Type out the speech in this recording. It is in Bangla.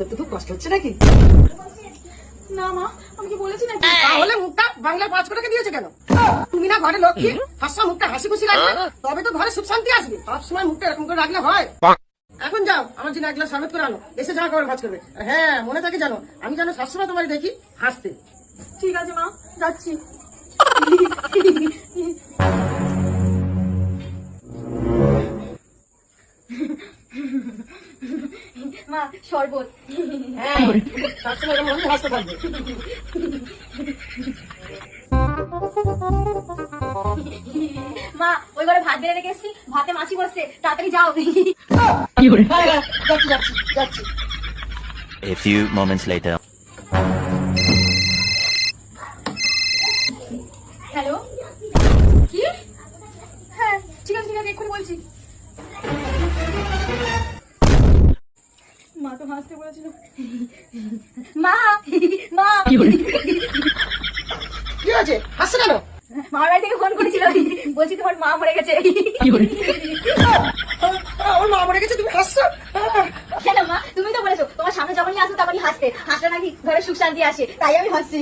তোর তো খুব কষ্ট হচ্ছে নাকি? না মা আমাকে বলেছি নাকি? তাহলে মুখটা বাংলা পাঁচ করে দিয়েছে কেন? তুমি না ঘরে লক্ষ্মী হাসা মুখটা হাসি খুশি রাখবে তবে তো ঘরে সুখ শান্তি আসবে। সব সময় মুখটা এরকম করে রাখলে হয়। এখন যাও আমার জন্য এক গ্লাস শরবত করে আনো। এসে জামা কাপড় ভাজ করবে। হ্যাঁ মনে থাকে জানো আমি যেন সবসময় তোমার দেখি হাসতে। ঠিক আছে মা যাচ্ছি। মা শরবত। হ্যাঁ সবসময় এরকম মনে হাসতে থাকবে। মা ওই ঘরে ভাত বেড়ে রেখে এসছি ভাতে মাছি বসছে তাড়াতাড়ি যাও। হ্যাঁ হ্যাঁ যাচ্ছি যাচ্ছি যাচ্ছি। A few moments later. Hello কি? হ্যাঁ ঠিক আছে ঠিক আছে এক্ষুনি বলছি। মা তো হাসতে বলেছিল মা মা কি আছে হাসছে কেন মামার বাড়ি থেকে ফোন করেছিল বলছি তোমার মা মরে গেছে আমার মা মরে গেছে তুমি হাসছো কেন মা তুমি তো বলেছ তোমার সামনে যখনই আসো তখনই হাসতে হাসলে নাকি ঘরে সুখ শান্তি আসে তাই আমি হাসছি